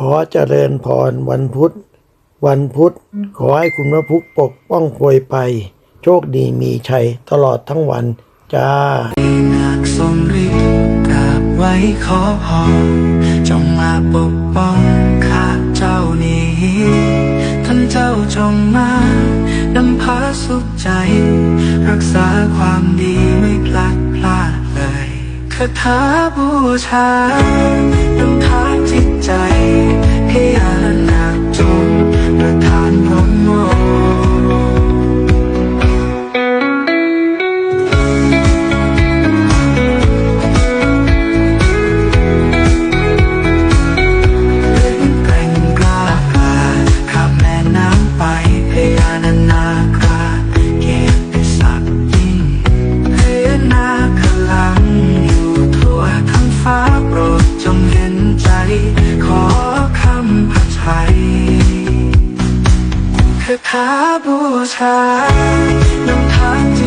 ขอเจริญพรวันพุธ วันพุธ ขอให้คุณพระพุทธปกป้องโปรยไป โชคดีมีชัยตลอดทั้งวัน จ้านักทรงฤทธิ์กราบไว้ขอพรจงมาปกป้องข้าเจ้านี้ท่านเจ้าจงมานำพาสุขใจ รักษาความดีไม่พลัดพลาดเลยคาถาบูชานำทางจิตใจ จะพาบูชาน้ำทาง